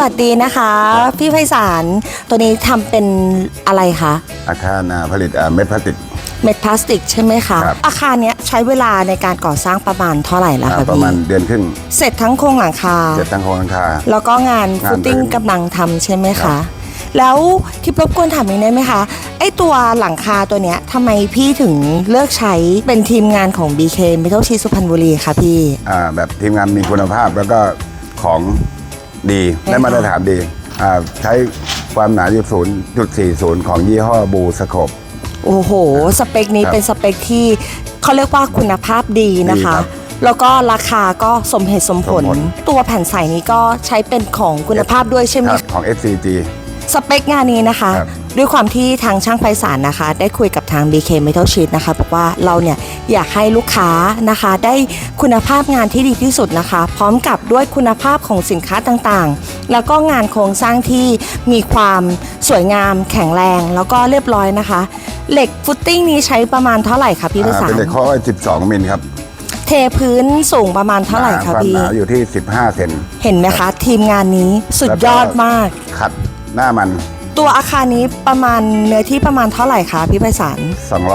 สวัสดีนะคะ พี่ไพศาลตัวนี้ทำเป็นอะไรคะอาคารอ่าผลิตอ่าเม็ดพลาสติก เม็ดพลาสติกใช่ไหมคะ ครับ อาคารเนี้ยใช้เวลาในการก่อสร้างประมาณเท่าไหร่แล้วอ่าคะประพี่มาณเดือนครึ่งเสร็จทั้งโครงหลังคา เสร็จตั้งโครงหลังคา แล้วก็งานงานฟุตติ้งพื้น กำลังทำใช่ไหมครัคะบแล้วทิปรบกวนถามอีกได้ไหมคะ ไอตัวหลังคาตัวเนี้ยทำไมพี่ถึงเลือกใช้เป็นทีมงานของ BK Metal Sheet สุพรรณบุรีคะพี่ อ่าแบบทีมงานมีคุณภาพแล้วก็ของ ดีใช่ได้ค่ะมาตรฐานดีอ่าใช้ความหนาอยู่ศูนย์จุดสี่ศูนย์ของยี่ห้อบูสโคปโอ้โห สเปคนี้ครับเป็นสเปคที่เขาเรียกว่าคุณภาพดีนะคะ ดีครับแล้วก็ราคาก็สมเหตุสมผล สมผล ตัวแผ่นใสนี้ก็ใช้เป็นของคุณภาพด้วยใช่ไหมครับคะของ SCG สเปคงานนี้นะคะ ครับ ด้วยความที่ทางช่างไพศาลนะคะ ได้คุยกับทาง BK Metal Sheet นะคะบอกว่าเราเนี่ยอยากให้ลูกค้านะคะ ได้คุณภาพงานที่ดีที่สุดนะคะ พร้อมกับด้วยคุณภาพของสินค้าต่างๆ แล้วก็งานโครงสร้างที่มีความสวยงาม แข็งแรง แล้วก็เรียบร้อยนะคะ เหล็กฟุตติ้งนี้ใช้ประมาณเท่าไหร่คะพี่ไพอ่าศาเป็นลเหล็กข้อไว้12 มิลครับเทพื้นสูงประมาณเท่าไหร่หคะนาความพี่หนาอยู่ที่ 15 เซน เห็นไหมคะ ทีมงานนี้สุดยอดมาก ขัด หน้ามัน ตัวอาคารนี้ประมาณเนื้อที่ประมาณเท่าไหร่คะพี่ไพศาล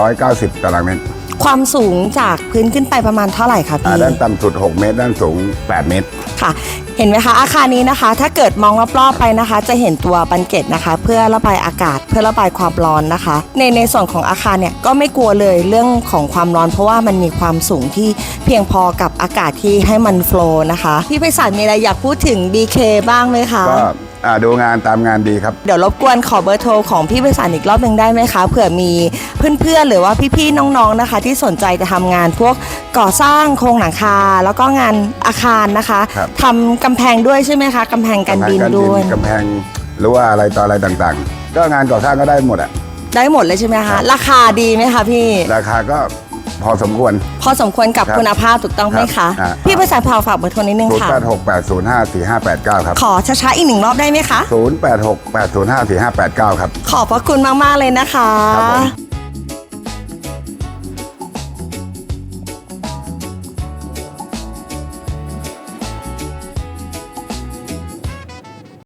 290 ตารางเมตรความสูงจากพื้นขึ้นไปประมาณเท่าไหร่คะอ่าพี่ ด้านต่ำสุด 6 เมตร ด้านสูง 8 เมตร ค่ะเห็นไหมคะอาคารนี้นะคะ ถ้าเกิดมองรอบๆไปนะคะ จะเห็นตัวบันเกตนะคะ เพื่อระบายอากาศเพื่อระบายความร้อนนะคะ ในในส่วนของอาคารเนี่ยก็ไม่กลัวเลยเรื่องของความร้อน เพราะว่ามันมีความสูงที่เพียงพอกับอากาศที่ให้มันโฟลว์นะคะ พี่ไพศาลมีอะไรอยากพูดถึง BK บ้างไหมคะ ก็ อ่าดูงานตามงานดีครับ เดี๋ยวรบกวนขอเบอร์โทรของพี่ไพศาลอีกรอบหนึ่งได้ไหมคะเผื่อมีเพื่อนๆ หรือว่าพี่ๆ น้องๆ นะคะ ที่สนใจจะทำงานพวกก่อสร้างโครงหลังคา แล้วก็งานอาคารนะคะครับ ทำกำแพงด้วยใช่ไหมคะกำแพงกันดินด้วย กำแพงหรือว่าอะไรต่ออะไรต่างๆ ก็งานก่อสร้างก็ได้หมดอะได้หมดเลยใช่ไหมครัคะบ ราคาดีไหมคะพี่ ราคาก็ พอสมควร พอสมควรกับครับคุณภาพถูกต้องไหมครัคะบอ่าพี่ไพศาลพาฝากเบอร์โทรนิดนึง0 ค่ะ 8 6 8 0 5 4 5 8 9 ครับ ขอช้าๆอีกหนึ่งรอบได้ไหมคะ 0 8 6 8 0 5 4 5 8 9 ครับ ขอบพระคุณมากๆเลยนะคะ ครับผม